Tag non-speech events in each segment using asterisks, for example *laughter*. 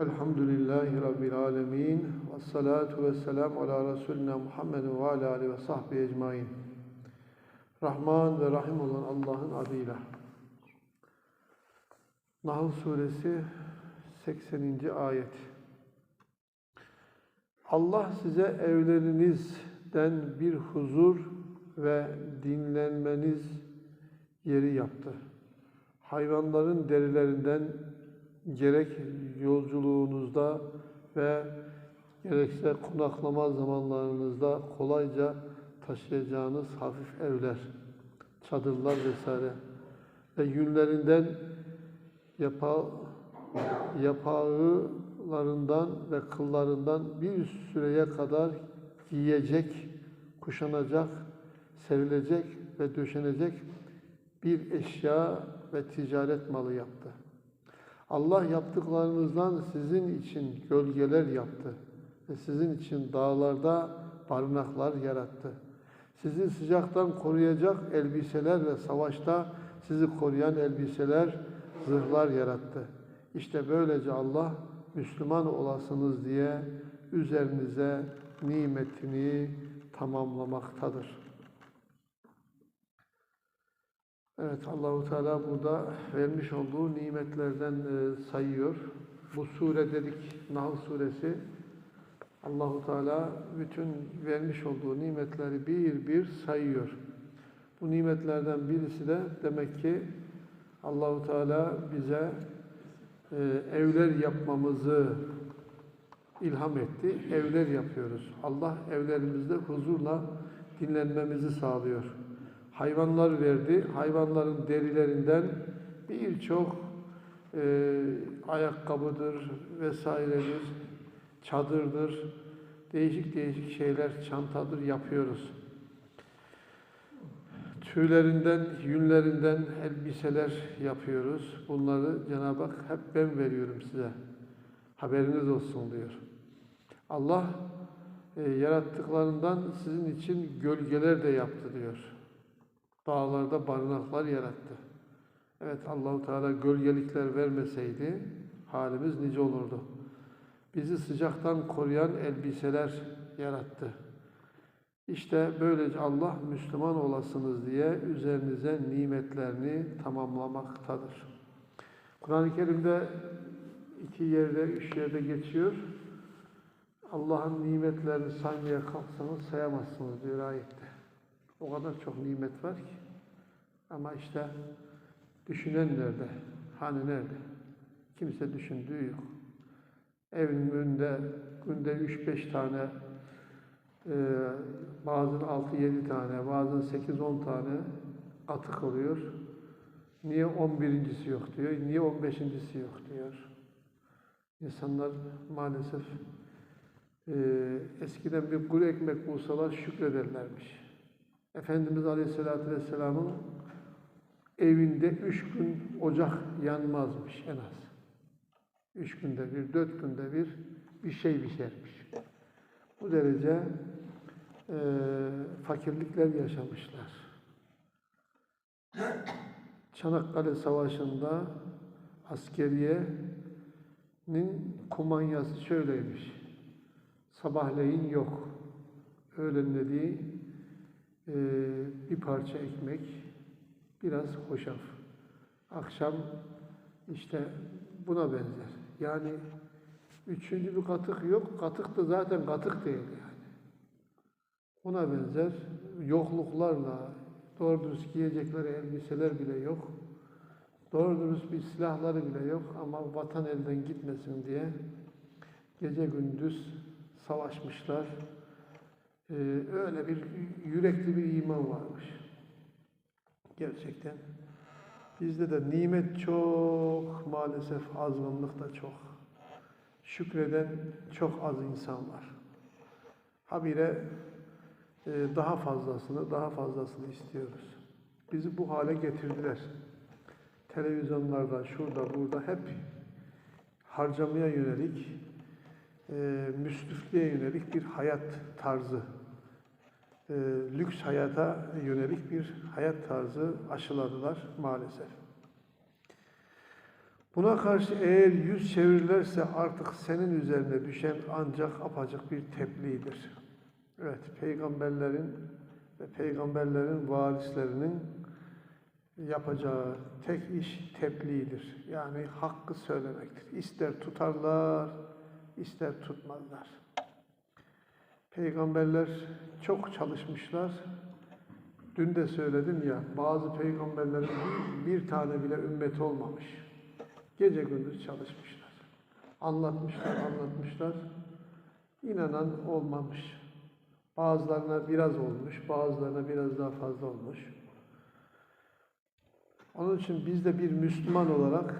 Elhamdülillahi Rabbil alemin. Ve salatu ve selamu ala Resulina Muhammed ve ala alihi ve sahbihi ecmain. Rahman ve Rahim olan Allah'ın adıyla. Nahl suresi 80. ayet. Allah size evlerinizden bir huzur ve dinlenmeniz yeri yaptı. Hayvanların derilerinden gerek yolculuğunuzda ve gerekse konaklama zamanlarınızda kolayca taşıyacağınız hafif evler, çadırlar vesaire ve yünlerinden yapa, yapağılarından ve kıllarından bir süreye kadar giyecek, kuşanacak, serilecek ve döşenecek bir eşya ve ticaret malı yaptı. Allah yaptıklarınızdan sizin için gölgeler yaptı ve sizin için dağlarda barınaklar yarattı. Sizi sıcaktan koruyacak elbiseler ve savaşta sizi koruyan elbiseler, zırhlar yarattı. İşte böylece Allah Müslüman olasınız diye üzerinize nimetini tamamlamaktadır. Evet Allahu Teala burada vermiş olduğu nimetlerden e, sayıyor. Bu sure dedik Nahl suresi. Allahu Teala bütün vermiş olduğu nimetleri bir bir sayıyor. Bu nimetlerden birisi de demek ki Allahu Teala bize e, evler yapmamızı ilham etti. Evler yapıyoruz. Allah evlerimizde huzurla dinlenmemizi sağlıyor hayvanlar verdi. Hayvanların derilerinden birçok e, ayakkabıdır vesairedir, çadırdır, değişik değişik şeyler, çantadır yapıyoruz. Tüylerinden, yünlerinden elbiseler yapıyoruz. Bunları Cenab-ı Hak hep ben veriyorum size. Haberiniz olsun diyor. Allah e, yarattıklarından sizin için gölgeler de yaptı diyor dağlarda barınaklar yarattı. Evet Allahu Teala gölgelikler vermeseydi halimiz nice olurdu. Bizi sıcaktan koruyan elbiseler yarattı. İşte böylece Allah Müslüman olasınız diye üzerinize nimetlerini tamamlamaktadır. Kur'an-ı Kerim'de iki yerde, üç yerde geçiyor. Allah'ın nimetlerini saymaya kalksanız sayamazsınız diyor ayette. O kadar çok nimet var ki. Ama işte düşünen nerede? Hani nerede? Kimse düşündüğü yok. Evin önünde günde üç beş tane e, bazen altı yedi tane, bazen sekiz on tane atık oluyor. Niye on birincisi yok diyor, niye on beşincisi yok diyor. İnsanlar maalesef e, eskiden bir kuru ekmek bulsalar şükrederlermiş. Efendimiz Aleyhisselatü Vesselam'ın evinde üç gün ocak yanmazmış en az. Üç günde bir, dört günde bir bir şey pişermiş. Bu derece e, fakirlikler yaşamışlar. Çanakkale Savaşı'nda askeriyenin kumanyası şöyleymiş. Sabahleyin yok. Öğlenlediği e, bir parça ekmek, biraz hoşaf. Akşam işte buna benzer. Yani üçüncü bir katık yok. Katık da zaten katık değil yani. Ona benzer yokluklarla doğru dürüst giyecekleri elbiseler bile yok. Doğru dürüst bir silahları bile yok ama vatan elden gitmesin diye gece gündüz savaşmışlar. Ee, öyle bir yürekli bir iman varmış. Gerçekten. Bizde de nimet çok, maalesef azgınlık da çok. Şükreden çok az insan var. Habire e, daha fazlasını, daha fazlasını istiyoruz. Bizi bu hale getirdiler. Televizyonlarda, şurada, burada hep harcamaya yönelik, e, müsrifliğe yönelik bir hayat tarzı e, lüks hayata yönelik bir hayat tarzı aşıladılar maalesef. Buna karşı eğer yüz çevirirlerse artık senin üzerine düşen ancak apacık bir tebliğdir. Evet, peygamberlerin ve peygamberlerin varislerinin yapacağı tek iş tebliğdir. Yani hakkı söylemektir. İster tutarlar, ister tutmazlar. Peygamberler çok çalışmışlar. Dün de söyledim ya, bazı peygamberlerin bir, tane bile ümmeti olmamış. Gece gündüz çalışmışlar. Anlatmışlar, anlatmışlar. İnanan olmamış. Bazılarına biraz olmuş, bazılarına biraz daha fazla olmuş. Onun için biz de bir Müslüman olarak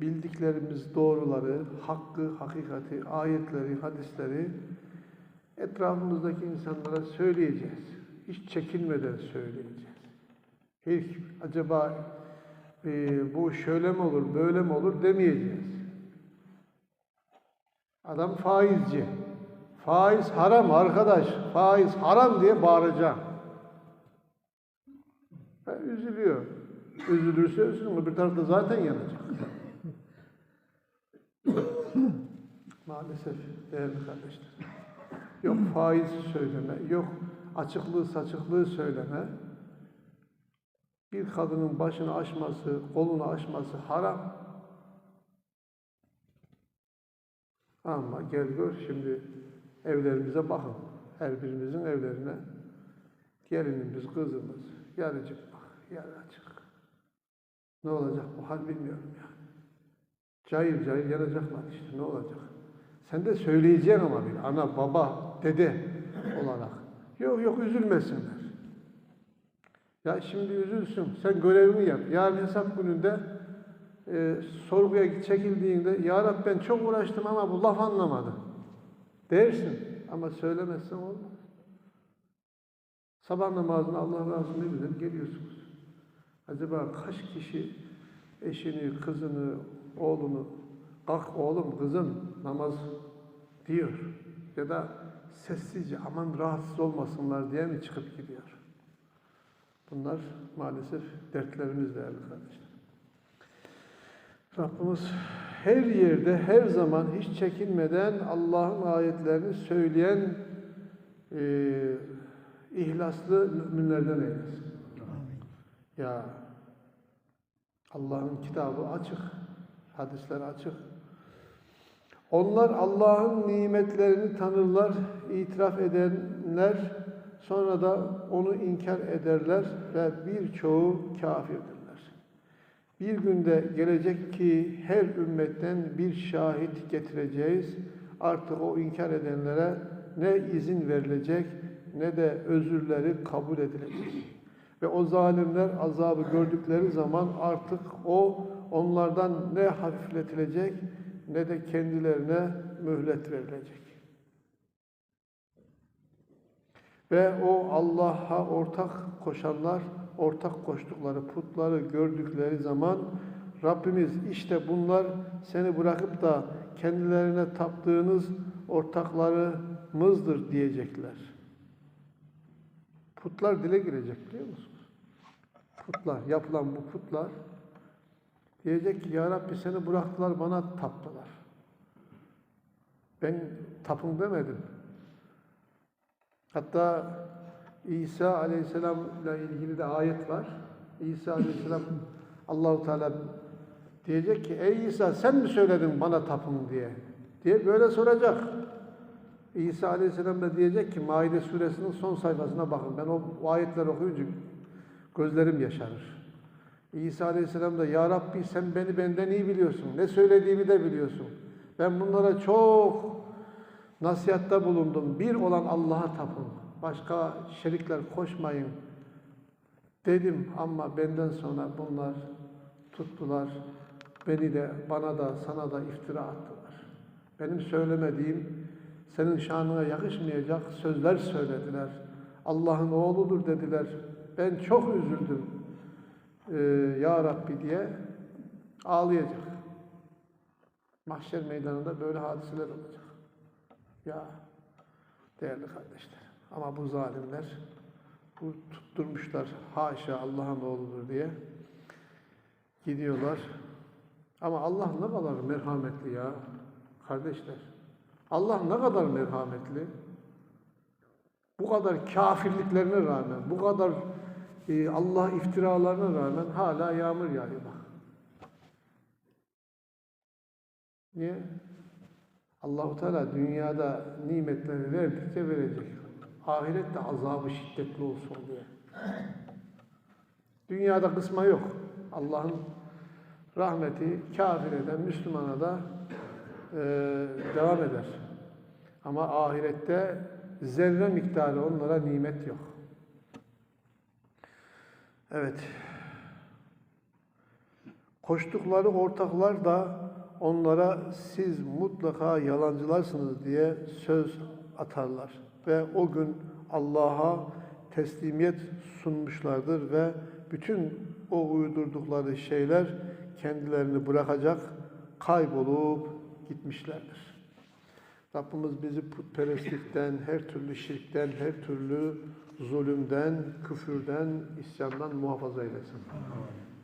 bildiklerimiz doğruları, hakkı, hakikati, ayetleri, hadisleri etrafımızdaki insanlara söyleyeceğiz. Hiç çekinmeden söyleyeceğiz. Hiç acaba e, bu şöyle mi olur, böyle mi olur demeyeceğiz. Adam faizci. Faiz haram arkadaş, faiz haram diye bağıracağım. Ha, üzülüyor. Üzülürse üzülür. Öbür tarafta zaten yanacak. *laughs* Maalesef değerli kardeşler. Yok faiz söyleme, yok açıklığı saçıklığı söyleme. Bir kadının başını aşması, kolunu aşması haram. Ama gel gör şimdi evlerimize bakın. Her birimizin evlerine gelinimiz, kızımız, yarıcık bak, yarı açık. Ne olacak bu hal bilmiyorum yani. Cayır cayır yanacaklar işte ne olacak. Sen de söyleyeceksin ama bir ana, baba, dede olarak. Yok yok üzülmesinler. Ya şimdi üzülsün, sen görevini yap. Yarın hesap gününde e, sorguya çekildiğinde Ya Rab ben çok uğraştım ama bu laf anlamadı. Dersin ama söylemezsen olmaz. Sabah namazına Allah razı ne güzel geliyorsunuz. Acaba kaç kişi eşini, kızını, oğlunu kalk oğlum, kızım namaz diyor. Ya da sessizce aman rahatsız olmasınlar diye mi çıkıp gidiyor? Bunlar maalesef dertlerimiz değerli kardeşler. Rabbimiz her yerde, her zaman hiç çekinmeden Allah'ın ayetlerini söyleyen e, ihlaslı müminlerden eylesin. Ya Allah'ın kitabı açık, hadisler açık. Onlar Allah'ın nimetlerini tanırlar, itiraf edenler sonra da onu inkar ederler ve birçoğu kafirdirler. Bir günde gelecek ki her ümmetten bir şahit getireceğiz. Artık o inkar edenlere ne izin verilecek ne de özürleri kabul edilecek. Ve o zalimler azabı gördükleri zaman artık o onlardan ne hafifletilecek ne de kendilerine mühlet verilecek. Ve o Allah'a ortak koşanlar, ortak koştukları putları gördükleri zaman Rabbimiz işte bunlar seni bırakıp da kendilerine taptığınız ortaklarımızdır diyecekler. Putlar dile girecek biliyor musunuz? Putlar, yapılan bu putlar diyecek ki Ya Rabbi seni bıraktılar bana taptılar. Ben tapın demedim. Hatta İsa Aleyhisselam'la ilgili de ayet var. İsa Aleyhisselam *laughs* Allahu Teala diyecek ki ey İsa sen mi söyledin bana tapın diye diye böyle soracak. İsa Aleyhisselam da diyecek ki Maide suresinin son sayfasına bakın. Ben o, o ayetleri okuyunca gözlerim yaşarır. İsa Aleyhisselam da Ya Rabbi sen beni benden iyi biliyorsun. Ne söylediğimi de biliyorsun. Ben bunlara çok nasihatta bulundum. Bir olan Allah'a tapın. Başka şerikler koşmayın dedim ama benden sonra bunlar tuttular. Beni de bana da sana da iftira attılar. Benim söylemediğim senin şanına yakışmayacak sözler söylediler. Allah'ın oğludur dediler. Ben çok üzüldüm. Ee, ya Rabbi diye ağlayacak. Mahşer meydanında böyle hadiseler olacak. Ya değerli kardeşler. Ama bu zalimler bu tutturmuşlar haşa Allah'ın oğludur diye gidiyorlar. Ama Allah ne kadar merhametli ya kardeşler. Allah ne kadar merhametli. Bu kadar kafirliklerine rağmen, bu kadar e, Allah iftiralarına rağmen hala yağmur yağıyor bak. Niye? Allahu Teala dünyada nimetleri verdikçe verecek. Ahirette azabı şiddetli olsun diye. Dünyada kısma yok. Allah'ın rahmeti kafire de Müslümana da e, devam eder. Ama ahirette zerre miktarı onlara nimet yok. Evet. Koştukları ortaklar da onlara siz mutlaka yalancılarsınız diye söz atarlar. Ve o gün Allah'a teslimiyet sunmuşlardır ve bütün o uydurdukları şeyler kendilerini bırakacak, kaybolup gitmişlerdir. Rabbimiz bizi putperestlikten, her türlü şirkten, her türlü zulümden, küfürden, isyandan muhafaza eylesin.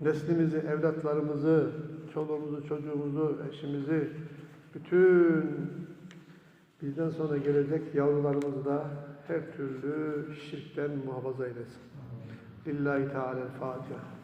Neslimizi, evlatlarımızı, çoluğumuzu, çocuğumuzu, eşimizi, bütün bizden sonra gelecek yavrularımızı da her türlü şirkten muhafaza eylesin. Lillahi Teala'l-Fatiha.